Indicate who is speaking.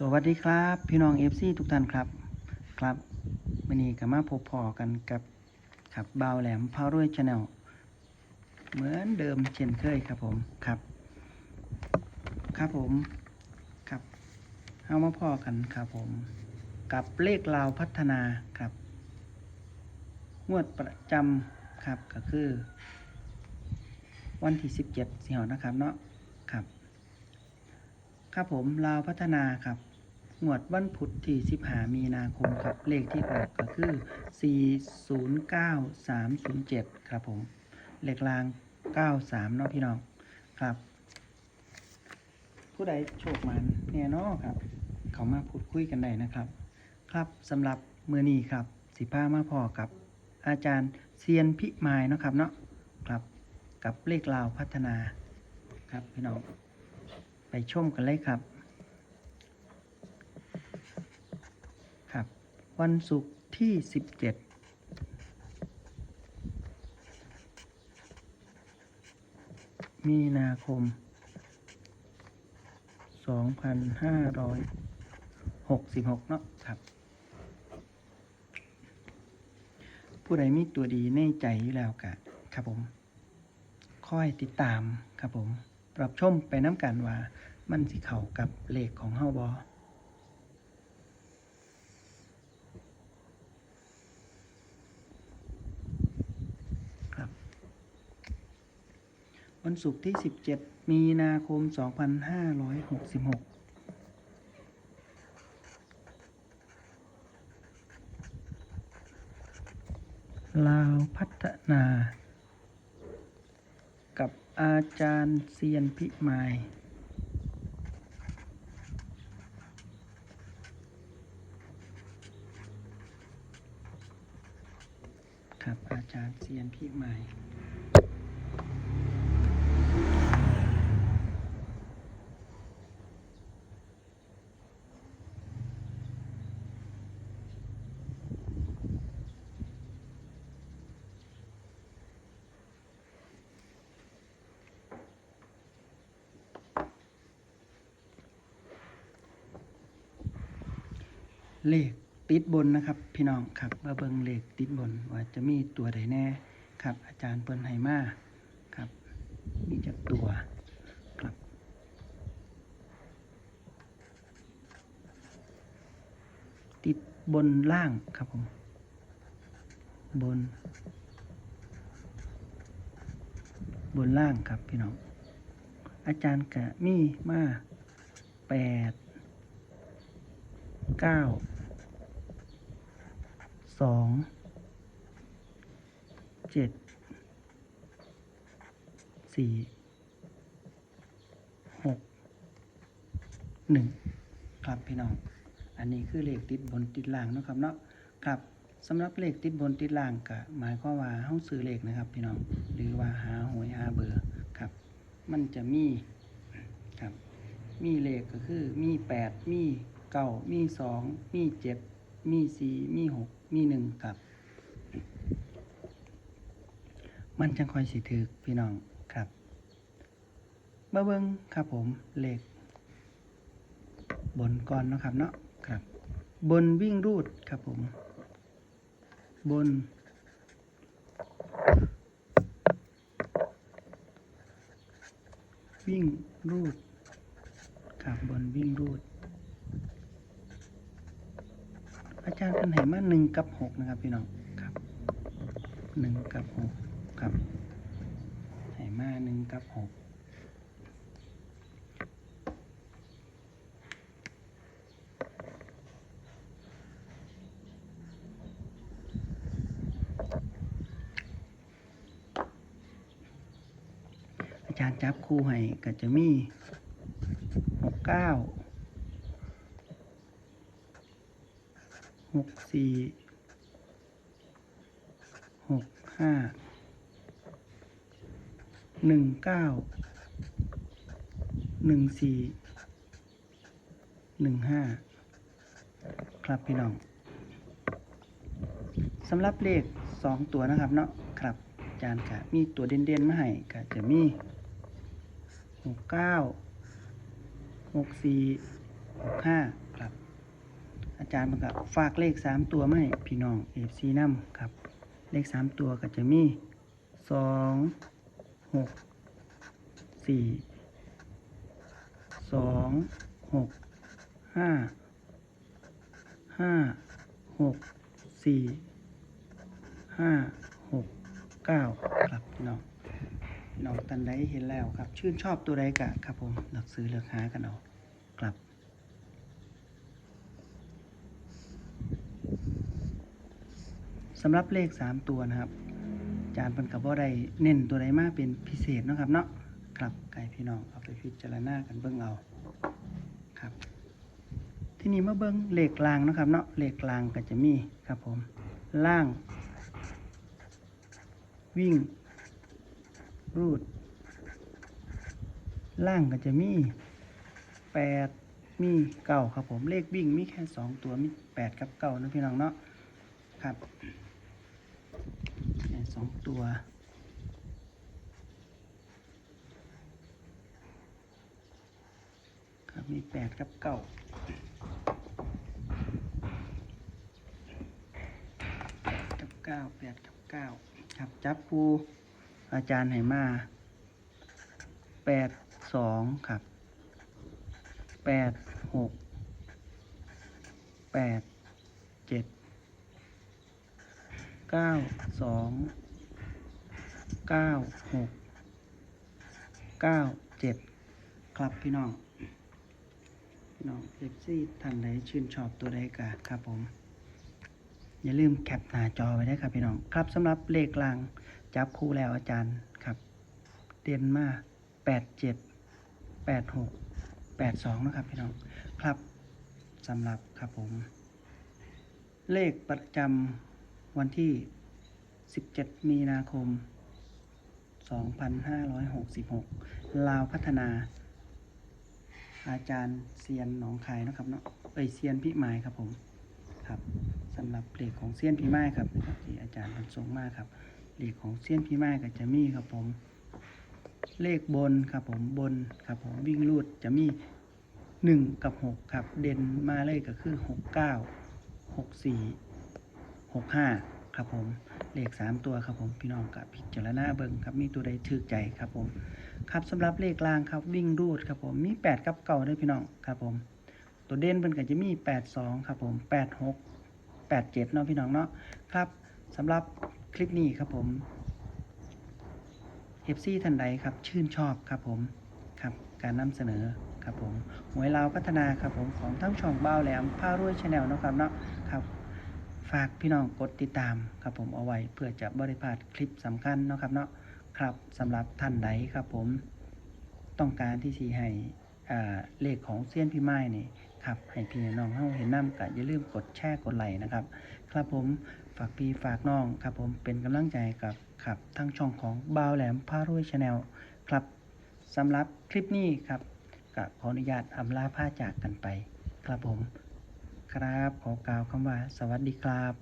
Speaker 1: สวัสดีครับ พี่น้อง FC ทุกท่านครับครับวันนี้ก็มาพบพอกันกับขับบ่าวแหลมพาวรวยชาแนลเหมือนเดิมเช่นเคยครับผมครับ ครับผมครับเอามาพอกันครับผม กับเลขลาวพัฒนาครับ งวดประจำครับก็คือ วันที่17สิงหานะครับเนาะครับ ครับผมลาวพัฒนาครับ งวดวันพุธที่15มีนาคมครับ เลขที่ออกก็คือ 409307 ครับผม เลขราง 93 เนาะพี่น้องครับ ผู้ใดโชคมันแน่นอนครับ เขามาพูดคุยกันได้นะครับ ครับสำหรับมือนี้ครับ สิพามาพอกับ อาจารย์เซียนพิมายเนาะครับเนาะครับ กับเลขลาวพัฒนาครับพี่น้อง ไปชมกันเลยครับ วันศุกร์ที่ 17 มีนาคม 2566 เนาะครับ ผู้ใดมีตัวดีในใจอยู่แล้วกะครับผม ค่อยติดตามครับผม ปรับชมไปน้ำกันว่ามันสิเข้ากับเลขของเฮาบอครับ วันศุกร์ที่ 17 มีนาคม 2566ลาวพัฒนา กับอาจารย์เซียนพิมาย ครับอาจารย์เซียนพิมาย เลขติดบนนะครับ พี่น้องครับมาเบิงเลขติดบนว่าจะมีตัวใดแน่ครับ อาจารย์เปิ้นให้มาครับ มีจักตัวครับติดบนล่างครับผมบน บนล่างครับพี่น้องอาจารย์กะมีมาแปดเก้า สองเจ็ดสี่หกหนึ่งครับพี่น้อง อันนี้คือเลขติดบนติดล่างนะครับเนาะครับสำหรับเลขติดบนติดล่างก็หมายความว่าเฮาซื้อเลขนะครับพี่น้องหรือว่าหาหวยหาเบอร์ครับ มันจะมีครับ มีเลขก็คือมีแปดมีเก้ามีสองมีเจ็ด มีสี่มีหกมีหนึ่งครับ มันจังคอยสิถือพี่น้องครับมาเบิ้งครับผมเลขบนก่อนเนาะครับเนาะครับ บนวิ่งรูดครับผม บน วิ่งรูดครับบนวิ่งรูด อาจารย์เป็นไหมาหนึ่งกับหกนะครับพี่น้องครับหนึ่งกับหกครับไหมาหนึ่งกับหกอาจารย์จับคู่ให้ก็จะมีหกเก้า กสี่หกห้าหนึ่งเก้าหนึ่งสี่หนึ่งห้าครับพี่น้องสำหรับเลขสองตัวนะครับเนาะครับอาจารย์กะมีตัวเด่นๆมาให้ก็จะมีหกเก้าหกสี่หกห้า อาจารย์มันก็ฝากเลขสามตัวมาให้พี่น้องเอฟซีน้ำครับ เลขสามตัวก็จะมีสองหกสี่สองหกห้าห้าหกสี่ห้าหกเก้าครับน้องน้องตันใดเห็นแล้วครับ ชื่นชอบตัวใดกะครับผมหลักซื้อเลือกหากันเอากลับำหรับเลข 3 ตัวนะครับจารย์เพิ่นกับว่าได้เน้นตัวใดมากเป็นพิเศษนะครับเนาะครับไก่พี่น้องเอาไปพิจารณากันเบิ่งเอาครับ ที่นี่มาเบิ่งเลขกลางนะครับเนาะเลขกลางก็จะมีครับผมล่าง วิ่ง รูด ล่างก็จะมีแปดมีเก้าครับผมเลขวิ่งมีแค่สองตัวมีแปดกับเก้านะพี่น้องเนาะครับ สองตัว ครับมีแปดกับเก้ากับเก้าแปดกับเก้าครับจับปูอาจารย์ไหมาแปดสองครับแปดหกแปดเจ็ดเก้าสอง เก้าหกเก้าเจ็ดครับพี่น้อง พี่น้องเอฟซีท่านใดชื่นชอบตัวใดกะครับผม อย่าลืมแคปหน้าจอไว้ได้ครับพี่น้อง ครับสำหรับเลขลางจับคู่แล้วอาจารย์ครับเด่นมาแปดเจ็ดแปดหกแปดสองนะครับพี่น้อง ครับสำหรับครับผม เลขประจำวันที่ 17 มีนาคม 2566 ลาวพัฒนา อาจารย์เซียนหนองคายนะครับเนาะเอ้ยเซียนพิมายครับผมครับสำหรับเลขของเซียนพิมายครับที่อาจารย์มันส่งมาครับเลขของเซียนพิมายก็จะมีครับผม เลขบนครับผมบนครับผมวิ่งรูดจะมี1กับ6ครับ เด่นมาเลยก็คือ6 9 6 4 6 5ครับผม เลข3ตัวครับผมพี่น้องกับพิจารณาเบิ่งครับมีตัวใดถือใจครับผมครับสำหรับเลขล่างครับวิ่งรูดครับผมมี8กับเก่าด้วยพี่น้องครับผมตัวเด่นเพิ่นก็จะมี8 2ครับผม8 6 8 7เนาะพี่น้องเนาะครับสำหรับคลิปนี้ครับผม FC ท่านใดครับชื่นชอบครับผมครับการนำเสนอครับผมหวยลาวพัฒนาครับผมของทั้งช่องบ้าแหลมผ้ารวยชาแนลนะครับเนาะ ฝากพี่น้องกดติดตามครับผมเอาไว้เพื่อจะบริพลาดคลิปสำคัญเนาะครับเนาะครับสำหรับท่านใดครับผมต้องการที่สีให้เลขของเซียนพี่ไม้นี่ครับให้พี่น้องเฮาเห็นน้ำก็อย่าลืมกดแชร์กดไลค์นะครับ ครับผมฝากพี่ฝากน้องครับผมเป็นกำลังใจกับครับทั้งช่องของบาวแหลมพารวยชาแนลครับสำหรับคลิปนี้ครับก็ขออนุญาตอำลาผ้าจากกันไป ครับผม ครับ ขอกล่าวคำว่า สวัสดีครับ